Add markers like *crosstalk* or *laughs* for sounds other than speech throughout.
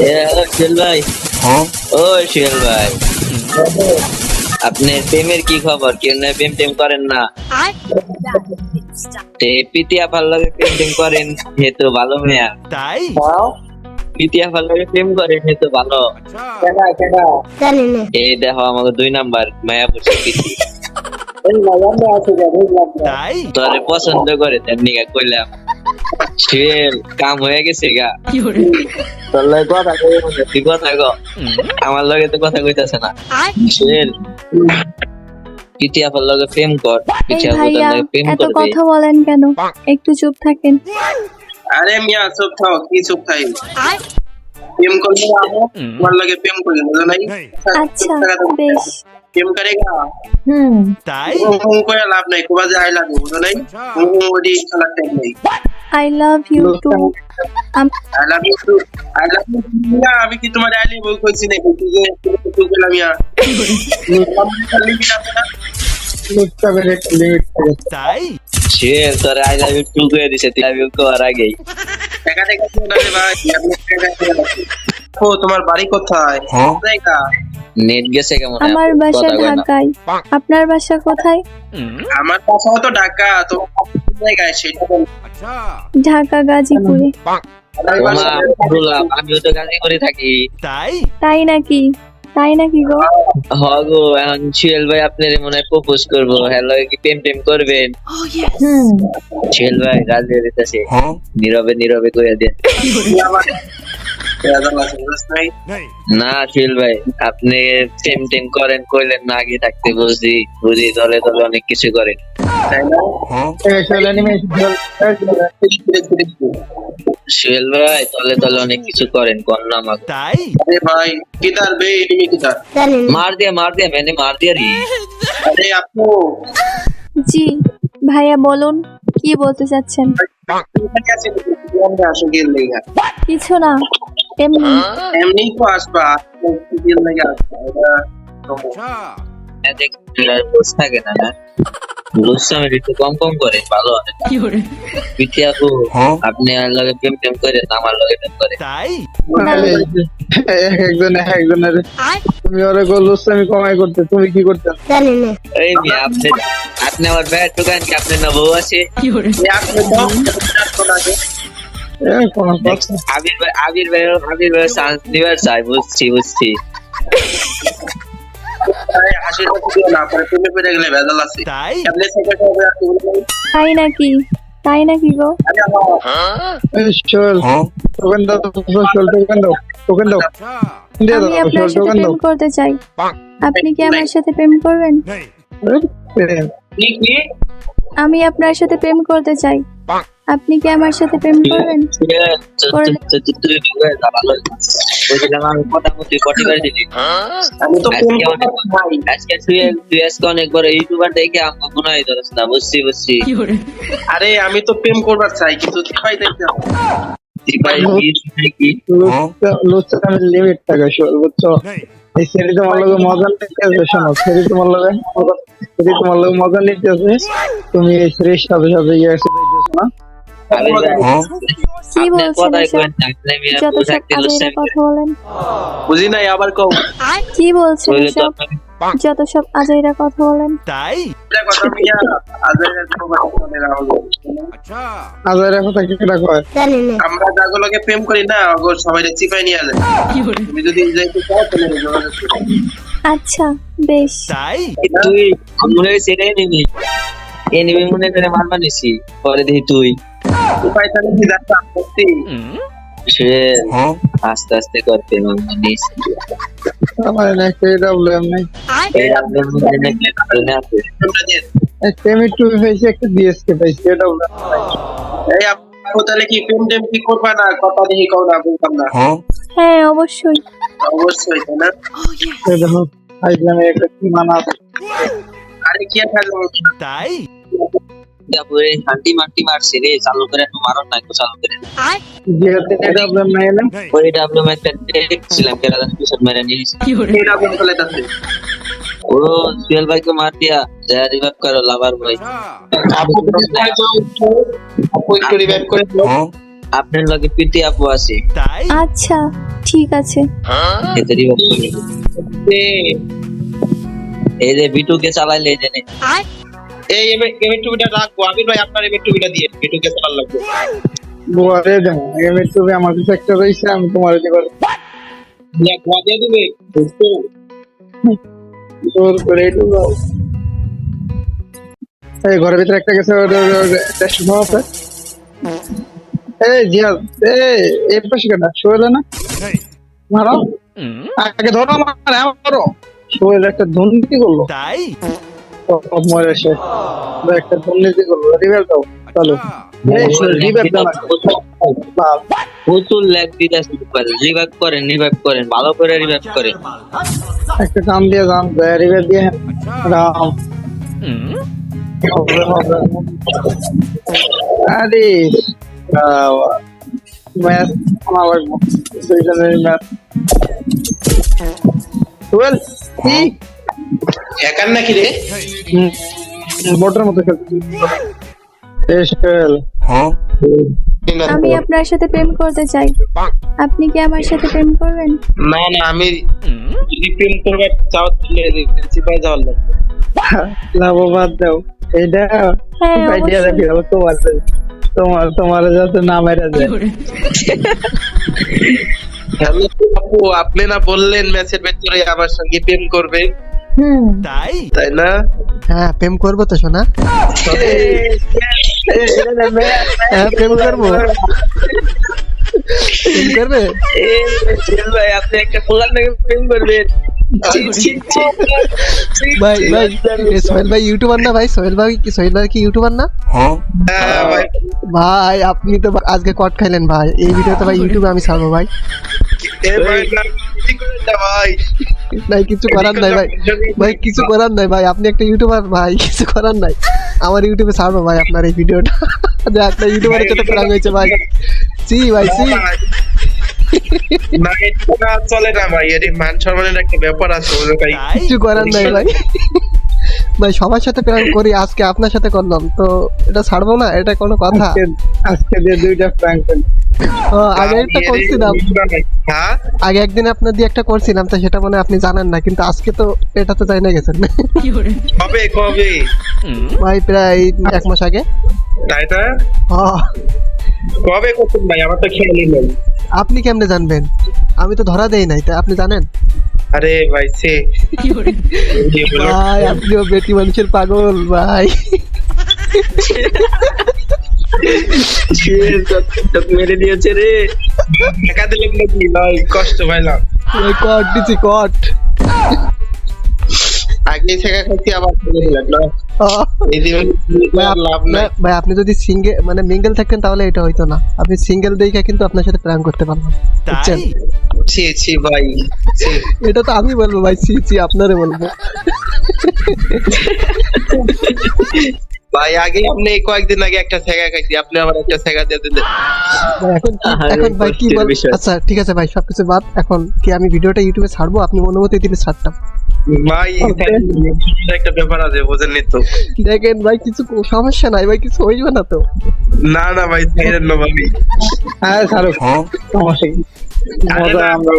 এ, ভাই। ও শিয়াল ভাই। আপনার প্রেমের কি খবর? কেউ না প্রেম টেম করেন না। পিতিয়া ভালো লাগে প্রেম টেম করেন হে তো ভালো মেয়া। তাই? পিতিয়া ভালো লাগে প্রেম করেন হে তো ভালো। এই দেখো আমাকে দুই নাম্বার মায়া পিতি। তাই? তোরে পছন্দ করে তার নিগা কইলাম। শিয়াল কাম হয়ে গেছে গা। তোর লগে কথা তুই কথা কো? আমার লগে তো কথা কইতাছে না। ভালো লাগে প্রেম কর। লাগে এত কথা বলেন কেন? একটু চুপ থাকেন। আরে মিয়া চুপ থাও কি চুপ থাই প্রেম করলে আমো? তোমার লাগে প্রেম করি বুঝো নাই? আচ্ছা বেশ। প্রেম করেগা হুম। তাই? হুম করে লাভ নাই কোবা যে আই লাভ বুঝো নাই? হুম হুম ওডি খেলা টাইম নাই। I love you too I love you too I love you আমি কি তোমার আই লাভ কইছি না কইছি যে তুই গেলা মিয়া তাই? শিয়াল তোরে আই লাভ ইউ টু করে দিছে তুই লাভ ইউ করার দিয়ে না রে ভাই? আমি। ও তোমার বাড়ি কোথায়? জায়গা? নেট গেছে কেমন? আমার বাসা। ঢাকায়। আপনার বাসা কোথায়? আমার বাসাও তো ঢাকা তো জায়গায় সেটা বল। ঢাকা গাজীপুরে। আমিও তো থাকি। তাই? তাই নাকি? তাই নাকি গো? হ গো এখন শিয়াল ভাই আপনার মনে হয় প্রপোজ করব। হ্যালো কি প্রেম প্রেম করবেন? হুম। শিয়াল ভাই গাল দিয়ে দিতেছে নীরবে নীরবে করে দেন। *laughs* না ভাই আপনি করেন কইলেন না আগে থাকতে বুঝি বুঝি দলে দলে অনেক কিছু করেন। হ্যাঁ। ভাই অনেক কিছু করেন আমাকে তাই? আরে ভাই বে এনিমি মার মার মার রে। আরে আপু। জি ভাইয়া বলুন কি বলতে চাচ্ছেন? কিছু না। এমনি এমনি তো আসবা গেল লেগা আসবা এটা দেখ বস থাকে না না লুসামে একটু কম কম করে ভালো হয় পিঠে আপু আপনি আর লগে প্রেম টেম করে আমার লগে প্রেম করে তাই একজন একজনের তুমি ওরে গোলুস আমি কমাই করতে তুমি কি করতে জানি না এই মিয়া আপনি আপনি আমার ব্যাট দোকান কি আপনি না বউ আছে আপনি তো আসো না যে। এ, কোনো আবির ভাই আবির ভাই আবির ভাই চান্স দিবার চাই বুঝছি বুঝছি। তাই? নাকি? তাই নাকি গো? টোকেন দাও টোকেন দাও টোকেন দাও। আমি আপনার সাথে প্রেম করতে চাই। আপনি কি আমার সাথে প্রেম করবেন? আমি আপনার সাথে প্রেম করতে চাই। আপনি কি আমার সাথে প্রেম করবেন? আমি তো আজকে ইউটিউবার দেখে না বুঝছি আরে আমি তো প্রেম করবার চাই কিন্তু দেখতে লিমিট থাকে এই সেরি তোমার লগে মজা শোনো তোমার লগে সেরি তোমার লগে মজা তুমি এই সাথে সাথে ইয়ে না কি বলছেন যত সব বুঝাইতে কথা বলেন। বুঝি নাই আবার কও। কি বলছেন কইলে যত সব আজাইরা কথা বলেন। তাই? এটা কথা মিয়া আজের কোনো কথা বলে না। আজ কি রাখো জানি আমরা যাগুলোকে প্রেম করি না ওগুলো সবাই চিপাই নিয়ে যায়। তুমি যদি যাইতে চাও তাহলে যোগাযোগ করো। আচ্ছা বেশ। তাই? তুই মনে হয় সেটাই নিবি এনিমি মনে করে মারবা নিছি পরে দেখি তুই। তাহলে কি যাচ্ছে আপত্তি সে আস্তে আস্তে করতে নিস আমার একটা প্রবলেম নাই এই মধ্যে নাকি কারণে আছে সেমি টু পাইছি একটা ডিএসকে পাইছি এটা বলে এই আপু তাহলে কি প্রেম টেম কি করবা না কথা দেখি কও না বলতাম না হ্যাঁ অবশ্যই। অবশ্যই তাই না? এই দেখো আইজলামে একটা কি মানা আছে? আরে কি আর তাই? তারপরে হান্টি মান্টি মারছে রে চালু করে না একটু চালু করে। ওই ডাবলু একটা দেখছিলাম কেরা জানি পিছন মেরে নিয়েছে। ও সুয়েল ভাইকে মার দিয়া যা রিভাইভ করো লাভার ভাই। আপু রিভাইভ করে আপনার লগে প্রীতি আপু আছে। আচ্ছা ঠিক আছে। এতে রিভাইভ করে এই যে বিটুকে চালাইলে জেনে এই টুবিটা রাখব। ভাই আপনার টুবিটা দিয়ে লাগবে। গোয়ারে দেবো এমএর টুবে আমার কাছে একটা রয়েছে আমি তোমার দিবার না গোয়া দিয়ে দিবে। বুঝছ? জোর করে একটু দাও। এই ঘরের ভিতরে একটা গেছে টেস্ট আছে। এই জিয়াদ এই এই পাশে কেন? শোয়েলে না? মারো। আগে ধরো আমার আমারও শোয়েল একটা দুর্নীতি করল। তাই? মরে সে একটা দুর্নীতি করল রিভেল দাও চলো। এই দাও প্রচুর ল্যাগ দিতে শুরু করে। রিভাইভ করেন রিভাইভ করেন ভালো করে রিভাইভ করেন। একটা কাম দিয়ে যান রিভেল দিয়ে রাম হবে হবে আরে ম্যাচ আমার লাগবো। দুইজনের ম্যাচ টুয়েলভ নাকি রে? মোটর মতো খেলছি। টুয়েলভ আমি আপনার সাথে প্রেম করতে চাই। আপনি কি আমার সাথে প্রেম করবেন? না না আমি যদি প্রেম করবে চাও তাহলে প্রিন্সিপাল যাওয়ার লাগবে। লাভবাদ দাও। হ্যাঁ, আইডিয়া। রাখি তোমার তোমার তোমার যাতে না মেরে যায় আপু আপনি না বললেন ম্যাচের ভেতরে আমার সঙ্গে প্রেম করবে। তাই? তাই না? হ্যাঁ প্রেম করব তো শোনা হ্যাঁ প্রেম করব। প্রেম করবে? ভাই আপনি একটা খোলার নাকি প্রেম করবেন ভাই ভাই সোহেল ভাই ইউটিউবার না ভাই? সোহেল ভাই কি সোহেল ভাই কি ইউটিউবার না? হ্যাঁ ভাই। ভাই আপনি তো আজকে কট খাইলেন ভাই। এই ভিডিওতে ভাই ইউটিউবে আমি ছাড়বো ভাই। নাই কিছু করার নাই ভাই। ভাই কিছু করার নাই ভাই। আপনি একটা ইউটিউবার ভাই কিছু করার নাই। আমার ইউটিউবে ছাড়বো ভাই আপনার এই ভিডিওটা। যে আপনার ইউটিউবারের সাথে প্রাং হয়েছে ভাই। সি ভাই সি এটা চলে না ভাই এর মান সম্মানের একটা ব্যাপার আছে কিছু করার নাই ভাই। ভাই সবার সাথে প্রাং করি আজকে আপনার সাথে করলাম। তো এটা ছাড়বো না এটা কোনো কথা। আজকে দিয়ে দুইটা প্র্যাঙ্ক আগে একটা করছিলাম। হ্যাঁ? আগে একদিন আপনার দিয়ে একটা করছিলাম তো সেটা মানে আপনি জানেন না কিন্তু আজকে তো এটা তো জানা গেছেন। কবে কবে? ভাই প্রায় এক মাস আগে। তাই কবে করছেন ভাই? আমার তো খেয়ালই নেই। আপনি কেমনে জানবেন? আমি তো ধরা দেই নাই তা আপনি জানেন? আরে ভাই সে? ভাই আপনিও বেটি মানুষের পাগল ভাই। মেরে দিয়েছে রে। টাকা দিলেন নাকি ভাই কষ্ট পাইলাম ওই কট দিছি কট। আগে শেখা খাইছি আবার *laughs* ভাই, আপনি যদি সিঙ্গেল মানে মিঙ্গেল থাকতেন তাহলে এটা হইতো না। আপনি সিঙ্গেল দেখে কিন্তু আপনার সাথে প্রাণ করতে পারলাম বুঝছেন? ছি ছি ভাই এটা তো আমি বলব ভাই ছি ছি আপনারে বলব। *laughs* ভাই আগে আপনি কয়েকদিন আগে একটা সেগা খাইছি আপনি আমার একটা সেগা দিয়ে দিলেন। ভাই, এখন কি- এখন ভাই কি বল আচ্ছা ঠিক আছে ভাই সবকিছু বাদ। এখন কি আমি ভিডিওটা ইউটিউবে ছাড়বো? আপনি অনুমতি দিলে ছাড়তাম। ভাই একটা ব্যাপার আছে বোঝেননি তো। দেখেন ভাই কিছু সমস্যা নাই ভাই কিছু হইবে না তো। না না ভাই ছাইরেন না ভাবি। হ্যাঁ শাহরুখ সমস্যা কি? মজা আমরা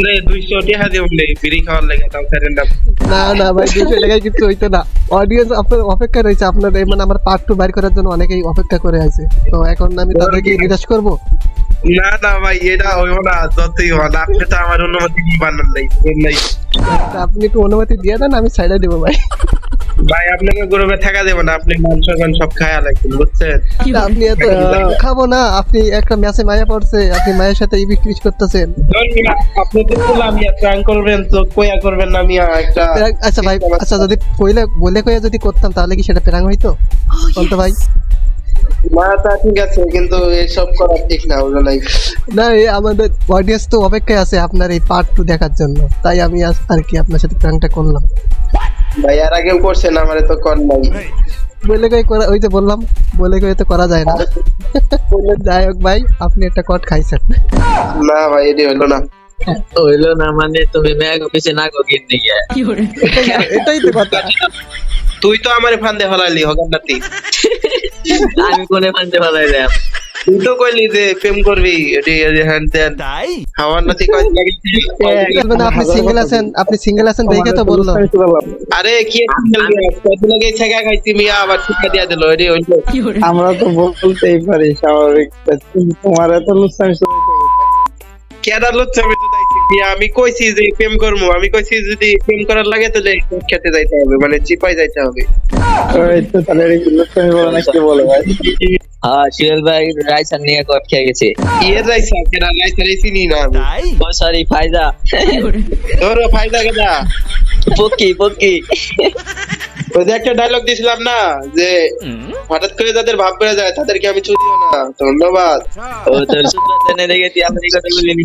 পাবো আপনি টাকা দিয়ে বললে বিড়ি খাওয়ার লেগে তাও ছাইরেন না না না ভাই দুশো টাকায় কিছু হইতো না। অডিয়েন্স আপনার অপেক্ষা রয়েছে আপনার মানে আমার পার্ট টু বাইর করার জন্য অনেকেই অপেক্ষা করে আছে। তো এখন আমি তাদেরকে নিরাশ করব? না না ভাই এটা হইব না যতই আপনি তো আমার অনুমতি নাই নাই। আপনি একটু অনুমতি দিয়ে দেন আমি সাইডে দেবো ভাই। ভাই আপনাকে গরমে থাকা দেবো না আপনি মান সম্মান সব খায়া লাগবেন বুঝছেন? তা আপনি এত খাব না আপনি একটা ম্যাচে মায়া পড়ছে আপনি মায়ের সাথে ইবিক টিবিক করতেছেন। আপনি বললাম মিয়া প্র্যাঙ্ক করবেন তো কোয়া করবেন না মিয়া একটা আচ্ছা ভাই আচ্ছা যদি কইলে বলে কইয়া যদি করতাম তাহলে কি সেটা প্রাং হইতো? বলতো ভাই। না তা ঠিক আছে কিন্তু এসব করা ঠিক না ওগুলো নাই না আমাদের অডিয়েন্স তো অপেক্ষায় আছে আপনার এই পার্ট টু দেখার জন্য। তাই আমি আর কি আপনার সাথে প্রাংটা করলাম। ভাই আর আগেও করছেন আমারে তো কর নাই। বলে কই করা ওই যে বললাম বলে কই তো করা যায় না। যাই হোক ভাই আপনি একটা কট খাইছেন। না ভাই এটি হলো না। হইল না মানে তুমি ম্যাগ অফিসে না গো গিয়ে। গিয়া এটাই- তো কথা। তুই তো আমারে ফান্দে ফেলালি হগান নাতি। আমি কোনে তুই তো কইলি যে প্রেম করবি এটি এটি হ্যান ত্যান। তাই? আমার নাতি কয়দিন আগে আপনি সিঙ্গেল আছেন আপনি সিঙ্গেল আছেন দেখে তো বলল। আরে কি কদিন আগে ছেগা খাইছি মিয়া আবার শিক্ষা দিয়া দিল এটি হইল। আমরা তো বলতেই পারি স্বাভাবিক। কিন্তু তোমার এত হবে। কেডা লুচ্ছা আমি কইছি যে প্রেম করব আমি কইছি যদি প্রেম করার লাগে তাহলে খেতে যাইতে হবে মানে চিপাই যাইতে হবে। হ্যাঁ ভাই রাইসান নিয়ে কট খেয়ে গেছে। চিনি না ও সরি ফায়দা ধরো ফায়দা কেডা পক্কি পক্কি ওই যে একটা ডায়লগ দিছিলাম না যে হঠাৎ করে যাদের ভাব করে যায় তাদেরকে আমি চুদিও না। ধন্যবাদ। ও তোর সুন্দর দেখে তুই আমার কথা বলিনি